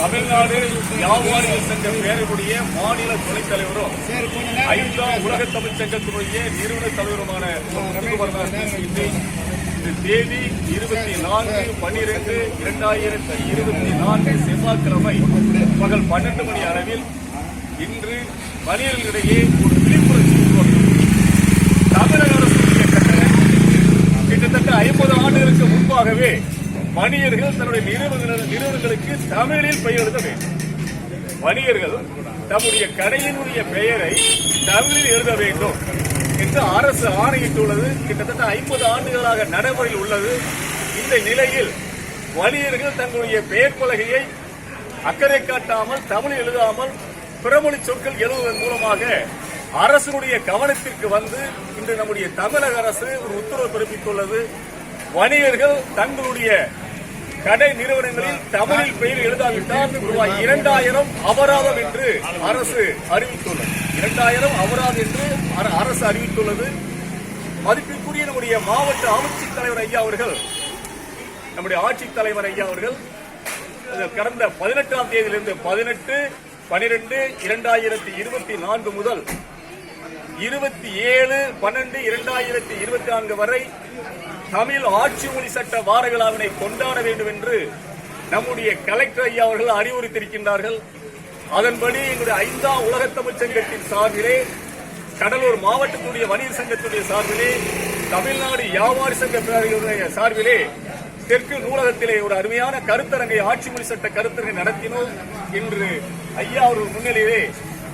தமிழ்நாடு வியாபாரிகள் சங்க பேரக்கூடிய மாநில துணைத் தலைவரும் ஐந்தாம் உலக தமிழ் சங்கத்தினுடைய நிறுவன தலைவருமான இந்த தேதி இருபத்தி நான்கு பன்னிரண்டு இரண்டாயிரத்தி இருபத்தி நான்கு செவ்வாய்க்கிழமை பகல் பன்னெண்டு மணி அளவில் இன்று வணிகர்களிடையே ஒரு விழிப்புணர்ச்சி உருவாக்கும் தமிழக அரசுடைய கிட்டத்தட்ட ஐம்பது ஆண்டுகளுக்கு முன்பாகவே வணிகர்கள் தன்னுடைய நிறுவனங்கள் நிறுவனங்களுக்கு தமிழில் பெயர் எழுத வேண்டும். வணிகர்கள் தம்முடைய கடையினுடைய பெயரை தமிழில் எழுத வேண்டும் என்று அரசு ஆணையிட்டுள்ளது. கிட்டத்தட்ட ஐம்பது ஆண்டுகளாக நடைமுறையில் உள்ளது. இந்த நிலையில் வணிகர்கள் தங்களுடைய பெயர் பலகையை அக்கறை காட்டாமல் தமிழில் எழுதாமல் பிறமொழி சொற்கள் எழுதுவதன் மூலமாக அரசுடைய கவனத்திற்கு வந்து இன்று நம்முடைய தமிழக அரசு ஒரு உத்தரவு பிறப்பித்துள்ளது. வணிகர்கள் தங்களுடைய கடை நிறுவனங்களில் தமிழில் பெயர் எழுதாவிட்டால் ரூபாய் இரண்டாயிரம் அபராதம் என்று அரசு அறிவித்துள்ளது. இரண்டாயிரம் அபராதம் என்று அர- அரசு அறிவித்துள்ளது. மதிப்பிற்குரிய நம்முடைய மாவட்ட ஆட்சித் தலைவர் ஐயா அவர்கள் நம்முடைய ஆட்சித் தலைவர் ஐயா அவர்கள் கடந்த பதினெட்டாம் தேதியிலிருந்து பதினெட்டு பனிரெண்டு இரண்டாயிரத்தி இருபத்தி நான்கு முதல் இருபத்தி ஏழு பன்னெண்டு இரண்டாயிரத்தி இருபத்தி நான்கு வரை தமிழ் ஆட்சி மொழி சட்ட வார விழாவினை கொண்டாட வேண்டும் என்று நம்முடைய கலெக்டர் ஐயா அவர்கள் அறிவுறுத்தியிருக்கின்றார்கள். அதன்படி எங்களுடைய ஐந்தாம் உலக தமிழ் சங்கத்தின் சார்பிலே கடலூர் மாவட்டத்துடைய வணிக சங்கத்துடைய சார்பிலே தமிழ்நாடு வியாபாரி சங்க சார்பிலே தெற்கு நூலகத்திலே ஒரு அருமையான கருத்தரங்கை ஆட்சி மொழி சட்ட கருத்தரங்கை நடத்தினோம். இன்று ஐயா அவர்கள் முன்னிலையிலே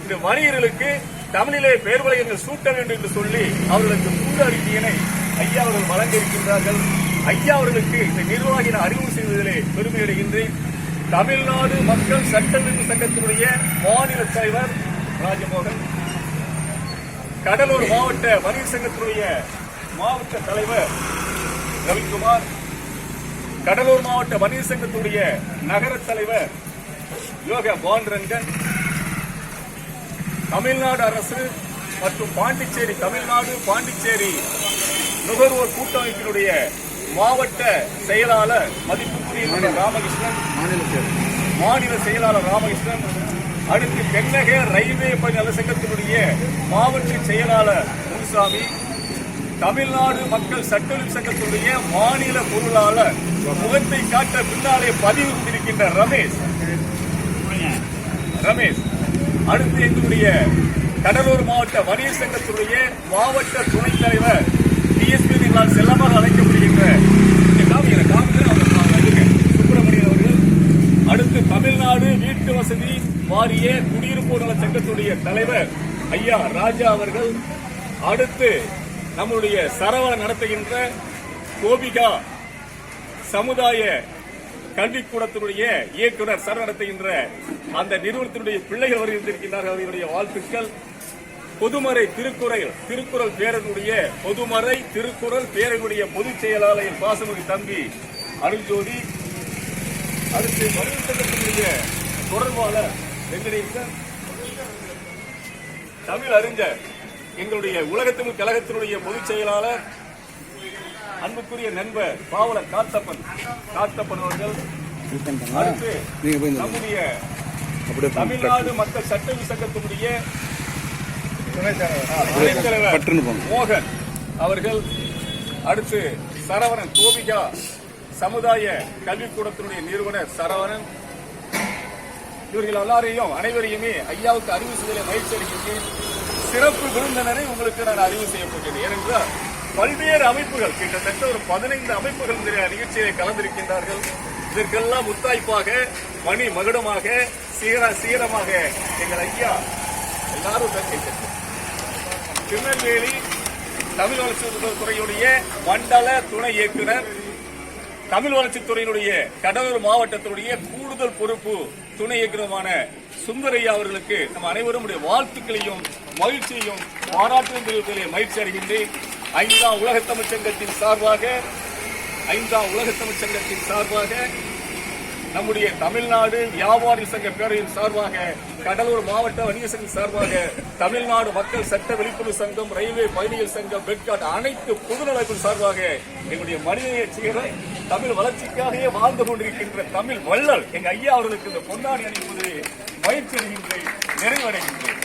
இந்த வணிகர்களுக்கு தமிழிலே பெயர் வளையங்கள் சூட்ட வேண்டும் என்று சொல்லி அவர்களுக்கு கூட அறிக்கையினை ஐயா அவர்கள் வழங்கியிருக்கின்றார்கள். ஐயா அவர்களுக்கு இந்த நிர்வாகின அறிவு செய்வதிலே பெருமையடைகின்றேன் தமிழ்நாடு மக்கள் சட்டமன்ற சங்கத்தினுடைய மாநில தலைவர் ராஜமோகன் கடலூர் மாவட்ட வணிகர் சங்கத்தினுடைய மாவட்ட தலைவர் ரவிக்குமார் கடலூர் மாவட்ட வணிகர் சங்கத்துடைய நகர தலைவர் யோக பாண்டரங்கன் தமிழ்நாடு அரசு மற்றும் பாண்டிச்சேரி தமிழ்நாடு பாண்டிச்சேரி நுகர்வோர் கூட்டமைப்பினுடைய மாவட்ட செயலாளர் மதிப்புக்குரிய ராமகிருஷ்ணன். மாநில செயலாளர் ராமகிருஷ்ணன். அடுத்து தென்னக ரயில்வே பணி நல சங்கத்தினுடைய மாவட்ட செயலாளர் முனுசாமி. தமிழ்நாடு மக்கள் சட்டொழில் சங்கத்தினுடைய மாநில பொருளாளர் முகத்தை காட்ட பின்னாலே பதிவு இருக்கின்ற ரமேஷ். ரமேஷ். அடுத்து எங்களுடைய கடலூர் மாவட்ட வணிகர் சங்கத்துடைய மாவட்ட துணைத் தலைவர் டிஎஸ்பி எங்களால் செல்லமாக அழைக்கப்படுகின்ற சுப்பிரமணியன் அவர்கள். அடுத்து தமிழ்நாடு வீட்டு வசதி வாரிய குடியிருப்பு நல சங்கத்துடைய தலைவர் ஐயா ராஜா அவர்கள். அடுத்து நம்முடைய சரவண நடத்துகின்ற கோபிகா சமுதாய கல்விக்கூடத்தினுடைய இயக்குனர் சர நடத்துகின்ற அந்த நிறுவனத்தினுடைய பிள்ளைகள் வருகின்றிருக்கின்றார்கள் அவர்களுடைய வாழ்த்துக்கள். பொதுமறை திருக்குறள் திருக்குறள் பேரனுடைய பொதுமறை திருக்குறள் பேரனுடைய பொதுச் செயலாளர் பாசமுடி தம்பி அருள்ஜோதி. அடுத்து மருத்துவத்தினுடைய தொடர்பாளர் வெங்கடேசன். தமிழ் அறிஞர் எங்களுடைய உலகத்தமிழ் கழகத்தினுடைய பொதுச் செயலாளர் அன்புக்குரிய நண்பர் பாவலர் காத்தப்பன். காத்தப்பன் அவர்கள். அடுத்து நம்முடைய தமிழ்நாடு மக்கள் சட்ட சங்கத்தினுடைய துணைத் மோகன் அவர்கள் அடுத்து சரவணன் கோபிகா சமுதாய கல்விக்கூடத்தினுடைய நிறுவனர் சரவணன். இவர்கள் எல்லாரையும் அனைவரையுமே ஐயாவுக்கு அறிவு செய்தலை மகிழ்ச்சி அளிக்கின்றேன். சிறப்பு விருந்தினரை உங்களுக்கு நான் அறிவு செய்ய போகிறேன் ஏனென்றால் பல்வேறு அமைப்புகள் கிட்டத்தட்ட ஒரு பதினைந்து அமைப்புகள் இந்த நிகழ்ச்சியிலே கலந்திருக்கின்றார்கள். இதற்கெல்லாம் முத்தாய்ப்பாக மணி மகுடமாக சீர சீரமாக எங்கள் ஐயா எல்லாரும் திருநெல்வேலி தமிழ் வளர்ச்சி துறையுடைய மண்டல துணை இயக்குனர் தமிழ் வளர்ச்சித்துறையினுடைய கடலூர் மாவட்டத்தினுடைய கூடுதல் பொறுப்பு துணை இயக்குனருமான சுந்தரையா அவர்களுக்கு நம் அனைவரும் உடைய வாழ்த்துக்களையும் மகிழ்ச்சியையும் பாராட்டும் தெரிவிப்பதிலே மகிழ்ச்சி அடைகின்றேன். ஐந்தாம் உலகத் சங்கத்தின் சார்பாக ஐந்தாம் உலகத் சங்கத்தின் சார்பாக நம்முடைய தமிழ்நாடு வியாபாரி சங்க பேரவையின் சார்பாக கடலூர் மாவட்ட வணிக சங்க சார்பாக தமிழ்நாடு மக்கள் சட்ட விழிப்புணர்வு சங்கம் ரயில்வே பயணிகள் சங்கம் பெட்காட் அனைத்து பொதுநலப்பின் சார்பாக எங்களுடைய மனிதநேய செயலர் தமிழ் வளர்ச்சிக்காகவே வாழ்ந்து கொண்டிருக்கின்ற தமிழ் வள்ளல் எங்க ஐயா அவர்களுக்கு இந்த பொன்னாடி அணிப்பது பயிற்சி அடைகின்றேன் நிறைவடைகின்றேன்.